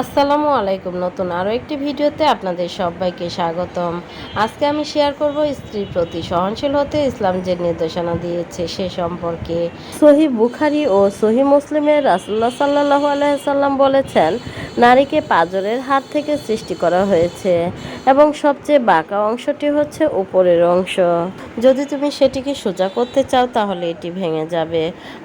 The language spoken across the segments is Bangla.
আসসালামু আলাইকুম। নতুন আরও একটি ভিডিওতে আপনাদের সবাইকে স্বাগতম। আজকে আমি শেয়ার করব স্ত্রীর প্রতি সহনশীল হতে ইসলাম যে নির্দেশনা দিয়েছে সে সম্পর্কে। সহি বুখারি ও সহি মুসলিমের রাসুল্লাহ সাল্লাহ আলাইসাল্লাম বলেছেন, নারীকে পাজরের হাত থেকে সৃষ্টি করা হয়েছে। এবং সবচেয়ে বাঁকা অংশটি হচ্ছে উপরের অংশ। যদি তুমি সেটিকে সোজা করতে চাও, তাহলে এটি ভেঙে যাবে।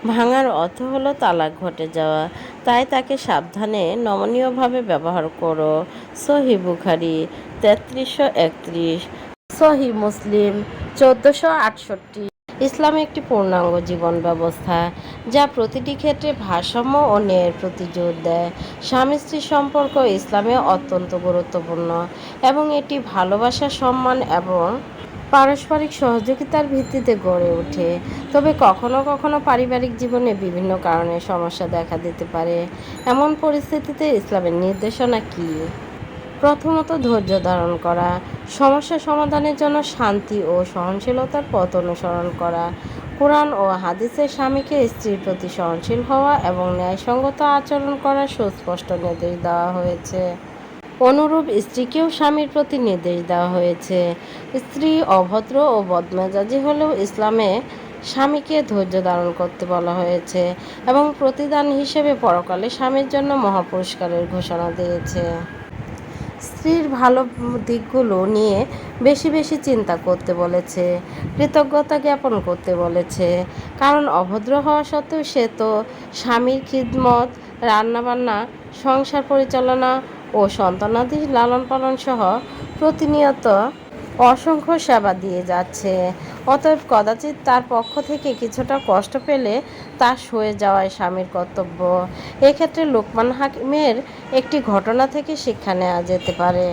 ভাঙার অর্থ হলো তালাক ঘটে যাওয়া। তাই তাকে সাবধানে, নমনীয়ভাবে ব্যবহার করো। সহি বুখারি, তেত্রিশশো একত্রিশ। সহি মুসলিম, চোদ্দোশো আটষট্টি। ইসলাম একটি পূর্ণাঙ্গ জীবন ব্যবস্থা, যা প্রতিটি ক্ষেত্রে ভারসাম্য ও ন্যায়ের প্রতি জোর দেয়। স্বামী স্ত্রী সম্পর্ক ইসলামে অত্যন্ত গুরুত্বপূর্ণ এবং এটি ভালোবাসা, সম্মান এবং পারস্পরিক সহযোগিতার ভিত্তিতে গড়ে ওঠে। তবে কখনো কখনো পারিবারিক জীবনে বিভিন্ন কারণে সমস্যা দেখা দিতে পারে। এমন পরিস্থিতিতে ইসলামের নির্দেশনা কী? প্রথমত ধৈর্য ধারণ করা, সমস্যা সমাধানের জন্য শান্তি ও সহনশীলতার পথ অনুসরণ করা, কোরআন ও হাদিসের স্বামীকে স্ত্রীর প্রতি সহনশীল হওয়া এবং ন্যায়সঙ্গত আচরণ করার সুস্পষ্ট নির্দেশ দেওয়া হয়েছে। অনুরূপ স্ত্রীকেও স্বামীর প্রতি নির্দেশ দেওয়া হয়েছে। স্ত্রী অভদ্র ও বদমেজাজি হলেও ইসলামে স্বামীকে ধৈর্য ধারণ করতে বলা হয়েছে এবং প্রতিদান হিসেবে পরকালে স্বামীর জন্য মহাপুরস্কারের ঘোষণা দিয়েছে। স্ত্রীর ভালো দিকগুলো নিয়ে বেশি বেশি চিন্তা করতে বলেছে, কৃতজ্ঞতা জ্ঞাপন করতে বলেছে। কারণ অভদ্র হওয়া সত্ত্বেও সে তো স্বামীর খিদমত, রান্নাবান্না, সংসার পরিচালনা ও সন্তানাদি লালন পালন সহ প্রতিনিয়ত অসংখ্য সেবা দিয়ে যাচ্ছে। অতএব কদাচিৎ তার পক্ষ থেকে কিছুটা কষ্ট পেলে তা সয়ে যাওয়াই স্বামীর কর্তব্য। এক্ষেত্রে লোকমান হাকিমের একটি ঘটনা থেকে শিক্ষা নেওয়া যেতে পারে।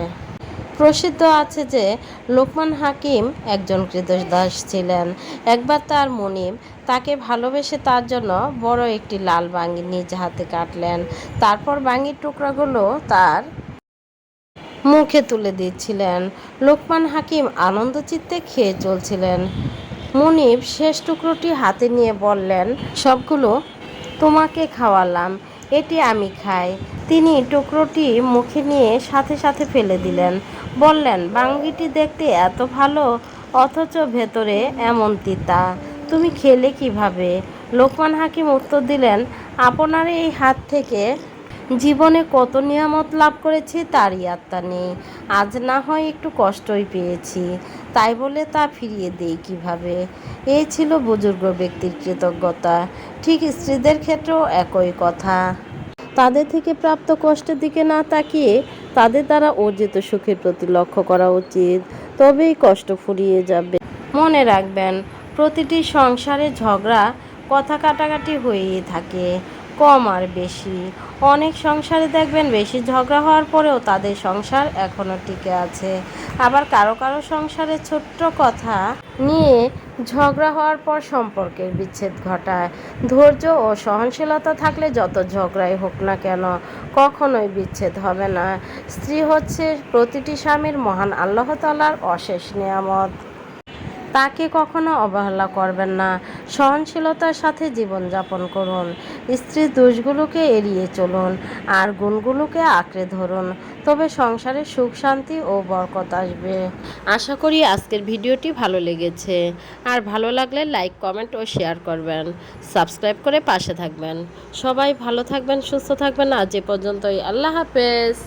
প্রসিদ্ধ আছে যে, লোকমান হাকিম একজন কৃতদাস ছিলেন। একবার তার মনিব তাকে ভালোবেসে তার জন্য বড় একটি লাল বাঙ্গি নিজ হাতে কাটলেন। তারপর বাঙ্গির টুকরাগুলো তার মুখে তুলে দিচ্ছিলেন। লোকমান হাকিম আনন্দচিত্তে খেয়ে চলছিলেন। মুনিব শেষ টুকরোটি হাতে নিয়ে বললেন, সবগুলো তোমাকে খাওয়ালাম, এটি আমি খাই। তিনি টুকরোটি মুখে নিয়ে সাথে সাথে ফেলে দিলেন। বললেন বাঙ্গিটি দেখতে এত ভালো, অথচ ভেতরে এমন তিতা, তুমি খেলে কীভাবে? লোকমান হাকিম উত্তর দিলেন, আপনার এই হাত থেকে জীবনে কত নিয়ামত লাভ করেছি তারই আত্মা নেই। আজ না হয় একটু কষ্টই পেয়েছি। তাই বলে তা ফিরিয়ে দেই কীভাবে? এই ছিল বুজুর্গ ব্যক্তির কৃতজ্ঞতা। ঠিক স্ত্রীদের ক্ষেত্রেও একই কথা। তাদের থেকে প্রাপ্ত কষ্টের দিকে না তাকিয়ে তাদের দ্বারা অর্জিত সুখের প্রতি লক্ষ্য করা উচিত। তবেই কষ্ট ফুরিয়ে যাবে। মনে রাখবেন, প্রতিটি সংসারে ঝগড়া, কথা কাটাকাটি হয়েই থাকে। কম আর বেশি। অনেক সংসারে দেখবেন বেশি ঝগড়া হওয়ার পরেও তাদের সংসার এখনও টিকে আছে। আবার কারও কারও সংসারে ছোট্ট কথা নিয়ে ঝগড়া হওয়ার পর সম্পর্কের বিচ্ছেদ ঘটায়। ধৈর্য ও সহনশীলতা থাকলে যত ঝগড়াই হোক না কেন, কখনোই বিচ্ছেদ হবে না। স্ত্রী হচ্ছে প্রতিটি স্বামীর মহান আল্লাহ তালার অশেষ নিয়ামত। তাকে কখনো অবহেলা করবেন না। সহনশীলতার সাথে জীবনযাপন করুন। স্ত্রীর দোষগুলোকে এড়িয়ে চলুন আর গুণগুলোকে আঁকড়ে ধরুন। তবে সংসারে সুখ, শান্তি ও বরকত আসবে। আশা করি আজকের ভিডিওটি ভালো লেগেছে। আর ভালো লাগলে লাইক, কমেন্ট ও শেয়ার করবেন। সাবস্ক্রাইব করে পাশে থাকবেন। সবাই ভালো থাকবেন, সুস্থ থাকবেন। আজ এ পর্যন্তই। আল্লাহ হাফেজ।